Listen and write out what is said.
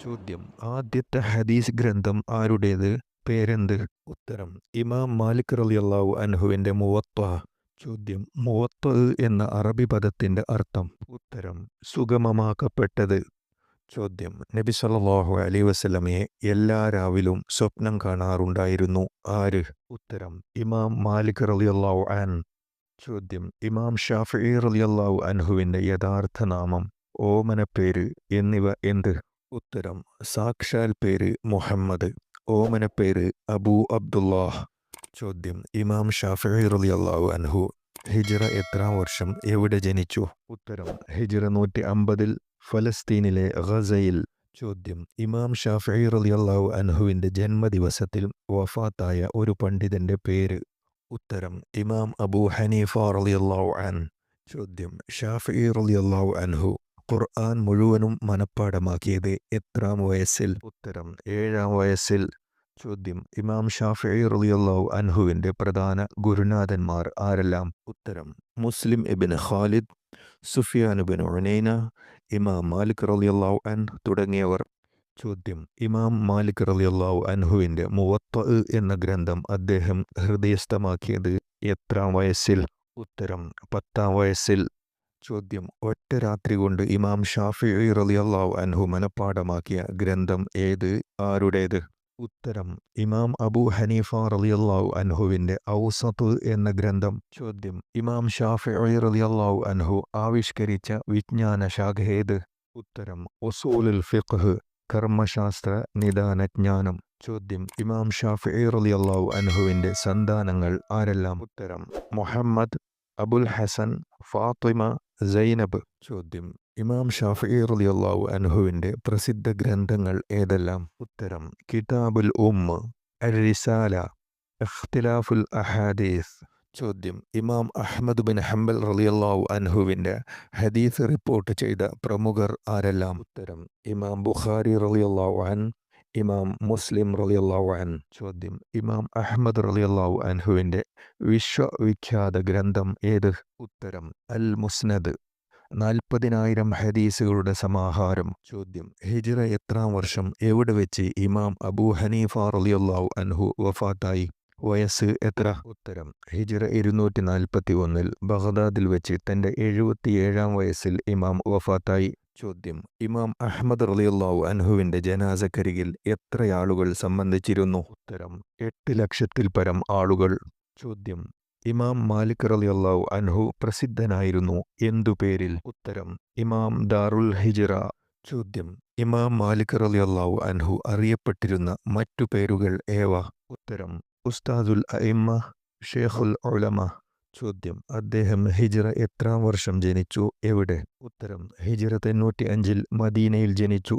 ചോദ്യം. ആദ്യത്തെ ഹദീസ് ഗ്രന്ഥം ആരുടേത്? പേരെന്ത്? ഉത്തരം ഇമാം മാലിക് റളിയല്ലാഹു അൻഹുവിന്റെ മുവത്വ ചോദ്യം മുവത്വ എന്ന അറബി പദത്തിന്റെ അർത്ഥം. ഉത്തരം സുഗമമാക്കപ്പെട്ടത്. ചോദ്യം നബി സല്ലാഹു അലൈഹി വസല്ലമയെ എല്ലാ രാവിലും സ്വപ്നം കാണാറുണ്ടായിരുന്നു. ആര്? ഉത്തരം ഇമാം മാലിക് റളിയല്ലാഹു അൻ. ചോദ്യം ഇമാം ഷാഫി റളിയല്ലാഹു അൻഹുവിന്റെ യഥാർത്ഥ നാമം ഓമനപ്പേര് എന്നിവ എന്ത്? ഉത്തരം. സാക്ഷാൽ പേര് മുഹമ്മദ്. ഓമനപ്പേര് അബൂ അബ്ദുല്ലാഹ്. ചോദ്യം. ഇമാം ഷാഫി റലി അള്ളാഹു അൻഹു. ഹിജ്റ എത്രാം വർഷം എവിടെ ജനിച്ചു? ഉത്തരം. ഹിജ്റ നൂറ്റി അമ്പതിൽ ഫലസ്തീനിലെ ഗസയിൽ. ചോദ്യം. ഇമാം ഷാഫി റലി അള്ളാഹു അൻഹുവിന്റെ ജന്മദിവസത്തിൽ വഫാത്തായ ഒരു പണ്ഡിതന്റെ പേര്. ഉത്തരം. ഇമാം അബൂ ഹനീഫ റലി അള്ളാഹു അൻ. ചോദ്യം. ഷാഫി റലി അള്ളാഹു അൻഹു. ഖുർആൻ മുഴുവനും മനഃപ്പാടമാക്കിയത് എത്രാം വയസ്സിൽ? ഉത്തരം ഏഴാം വയസ്സിൽ. ചോദ്യം ഇമാം ഷാഫി റളിയല്ലാഹു അൻഹുവിന്റെ പ്രധാന ഗുരുനാഥന്മാർ ആരെല്ലാം? ഉത്തരം മുസ്ലിം ഇബിൻ ഖാലിദ് സുഫിയാൻ ഇബിൻ ഉനൈന ഇമാം മാലിക് റളിയല്ലാഹു അൻ തുടങ്ങിയവർ. ചോദ്യം ഇമാം മാലിക് റളിയല്ലാഹു അൻഹുവിന്റെ മുവത്ത എന്ന ഗ്രന്ഥം അദ്ദേഹം ഹൃദയസ്ഥമാക്കിയത് എത്രാം വയസ്സിൽ? ഉത്തരം പത്താം വയസ്സിൽ. ചോദ്യം. ഒറ്റ രാത്രി കൊണ്ട് ഇമാം ഷാഫി റളിയല്ലാഹു അൻഹു മനഃപ്പാടമാക്കിയ ഗ്രന്ഥം ഏത്? ആരുടേത്? ഉത്തരം ഇമാം അബു ഹനീഫ റളിയല്ലാഹു അൻഹുവിന്റെ ഔസത്ത് എന്ന ഗ്രന്ഥം. ചോദ്യം ഇമാം ഷാഫി റളിയല്ലാഹു അൻഹു ആവിഷ്കരിച്ച വിജ്ഞാന ശാഖ ഏത്? ഉത്തരം ഒസൂലുൽ ഫിഖ് കർമ്മശാസ്ത്ര നിദാനജ്ഞാനം ചോദ്യം ഇമാം ഷാഫി റളിയല്ലാഹു അൻഹുവിന്റെ സന്താനങ്ങൾ ആരെല്ലാം? ഉത്തരം മുഹമ്മദ് അബുൽ ഹസൻ ഫാത്തിമ സൈനബ് ചോദ്യം. ഇമാം ഷാഫി റളിയല്ലാഹു അൻഹുവിന്റെ പ്രസിദ്ധ ഗ്രന്ഥങ്ങൾ ഏതെല്ലാം? ഉത്തരം കിതാബുൽ ഉമ്മ അൽ റിസാല ഇഖ്തിലാഫുൽ അഹാദീസ്. ചോദ്യം ഇമാം അഹമ്മദ് ബിൻ ഹംബൽ റളിയല്ലാഹു അൻഹുവിന്റെ ഹദീസ് റിപ്പോർട്ട് ചെയ്ത പ്രമുഖർ ആരെല്ലാം? ഉത്തരം ഇമാം ബുഖാരി റളിയല്ലാഹു അൻ ഇമാം മുസ്ലിം റളിയല്ലാഹു അൻ ചോദ്യം. ഇമാം അഹമ്മദ് റളിയല്ലാഹു അൻഹുവിന്റെ വിശ്വവിഖ്യാത ഗ്രന്ഥം ഏത്? ഉത്തരം അൽ മുസ്നദ് നാൽപ്പതിനായിരം ഹദീസുകളുടെ സമാഹാരം. ചോദ്യം ഹിജ്റ എത്രാം വർഷം എവിടെ വെച്ച് ഇമാം അബൂ ഹനീഫ റളിയല്ലാഹു അൻഹു വഫാത്തായി? വയസ്സ് എത്ര? ഉത്തരം ഹിജ്റ ഇരുന്നൂറ്റി നാൽപ്പത്തി ഒന്നിൽ ബഗ്ദാദിൽ വെച്ച് തന്റെ എഴുപത്തിയേഴാം വയസ്സിൽ ഇമാം വഫാത്തായി. ചോദ്യം. ഇമാം അഹമ്മദ് റലിയുള്ളാഹു അൻഹുവിന്റെ ജനാസക്കരികിൽ എത്ര ആളുകൾ സംബന്ധിച്ചിരുന്നു? ഉത്തരം എട്ട് ലക്ഷത്തിൽ പരം ആളുകൾ. ചോദ്യം ഇമാം മാലിക് റലിയുള്ളാഹു അൻഹു പ്രസിദ്ധനായിരുന്നു എന്തു പേരിൽ? ഉത്തരം ഇമാം ദാറുൽ ഹിജറ. ചോദ്യം ഇമാം മാലിക് റലിയുള്ളാഹു അൻഹു അറിയപ്പെട്ടിരുന്ന മറ്റു പേരുകൾ ഏവ? ഉത്തരം ഉസ്താദുൽ അയിമ്മ ഷേഖുൽ ഉലമ. ചോദ്യം. അദ്ദേഹം ഹിജിറ എത്രാം വർഷം ജനിച്ചു? എവിടെ? ഉത്തരം ഹിജിറ തൊണ്ണൂറ്റി അഞ്ചിൽ മദീനയിൽ ജനിച്ചു.